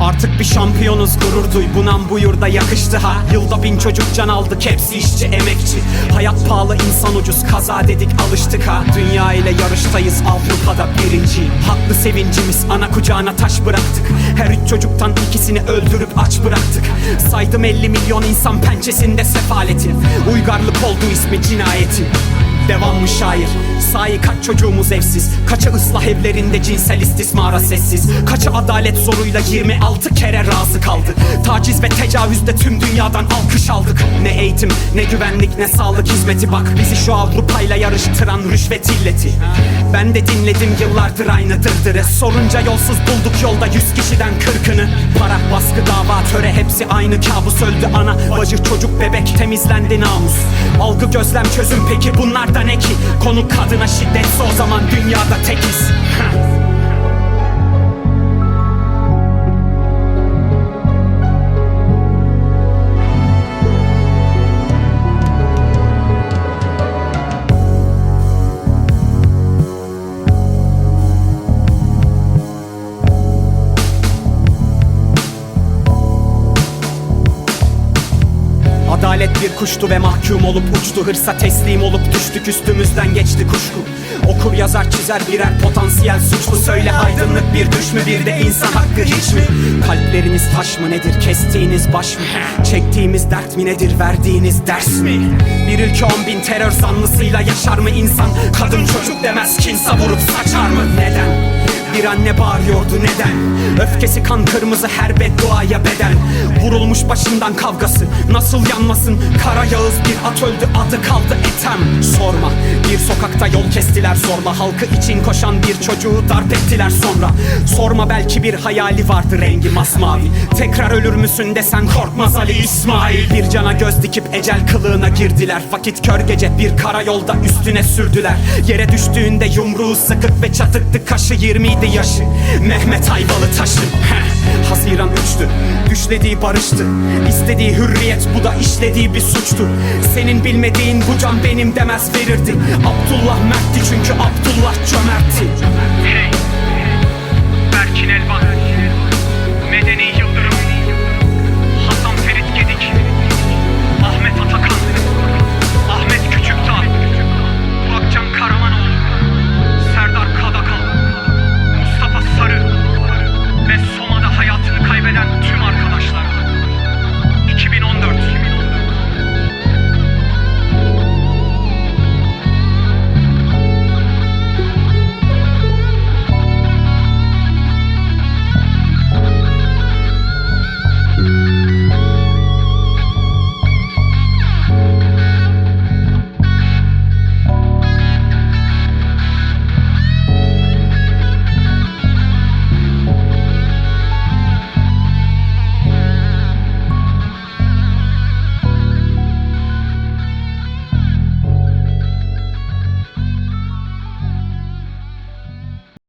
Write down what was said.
Artık bir şampiyonuz gurur duy Bunam buyur da yakıştı ha. Yılda bin çocuk can aldık hepsi işçi emekçi. Hayat pahalı insan ucuz kaza dedik alıştık ha. Dünya ile yarıştayız Avrupa'da birinci. Haklı sevincimiz ana kucağına taş bıraktık. Her üç çocuktan ikisini öldürüp aç bıraktık. Saydım 50 milyon insan pençesinde sefaletin Uygarlık oldu ismi cinayetin Devamlı şair. Sahi kaç çocuğumuz evsiz? Kaçı ıslah evlerinde cinsel istismara sessiz? Kaçı adalet zoruyla 26 kere razı kaldı? Taciz ve tecavüzde tüm dünyadan alkış aldık. Ne eğitim ne güvenlik ne sağlık hizmeti. Bak bizi şu Avrupa'yla yarıştıran rüşvet illeti. Ben de dinledim yıllardır aynı dırdırı. Sorunca yolsuz bulduk yolda 100 kişiden kırkını. Para baskı dava töre hepsi aynı kabus. Öldü ana Bacı çocuk bebek temizlendi namus. Algı gözlem çözüm. Peki bunlar da ne ki Konu kadına şiddetse o zaman dünyada tekiz Adalet bir kuştu ve mahkum olup uçtu Hırsa teslim olup düştük üstümüzden geçti kuşku Okur yazar çizer birer potansiyel suçlu Söyle aydınlık bir düş mü bir de insan hakkı hiç mi? Kalpleriniz taş mı nedir kestiğiniz baş mı? Çektiğimiz dert mi nedir verdiğiniz ders mi? Bir ülke on bin terör zanlısıyla yaşar mı insan? Kadın çocuk demez kinsa vurup saçar mı? Neden? Bir anne bağırıyordu neden Öfkesi kan kırmızı her bedduaya beden Başından kavgası Nasıl yanmasın? Kara Yağız bir at öldü adı kaldı etem Sorma bir sokakta yol kestiler sorma. Halkı için koşan bir çocuğu darp ettiler sonra. Sorma belki bir hayali vardı rengi masmavi. Tekrar ölür müsün desen korkmaz Ali İsmail. Bir cana göz dikip ecel kılığına girdiler. Vakit kör gece bir karayolda üstüne sürdüler. Yere düştüğünde yumruğu sıkık ve çatıktı Kaşı 20'ydi yaşı. Mehmet Ayvalı taşı. Uçtu Düşlediği barıştı. İstediği hürriyet bu da işlediği bir suçtu. Senin bilmediğin bu can benim demez verirdi. Abdullah mertti çünkü Abdullah cömertti. Berkin Elvan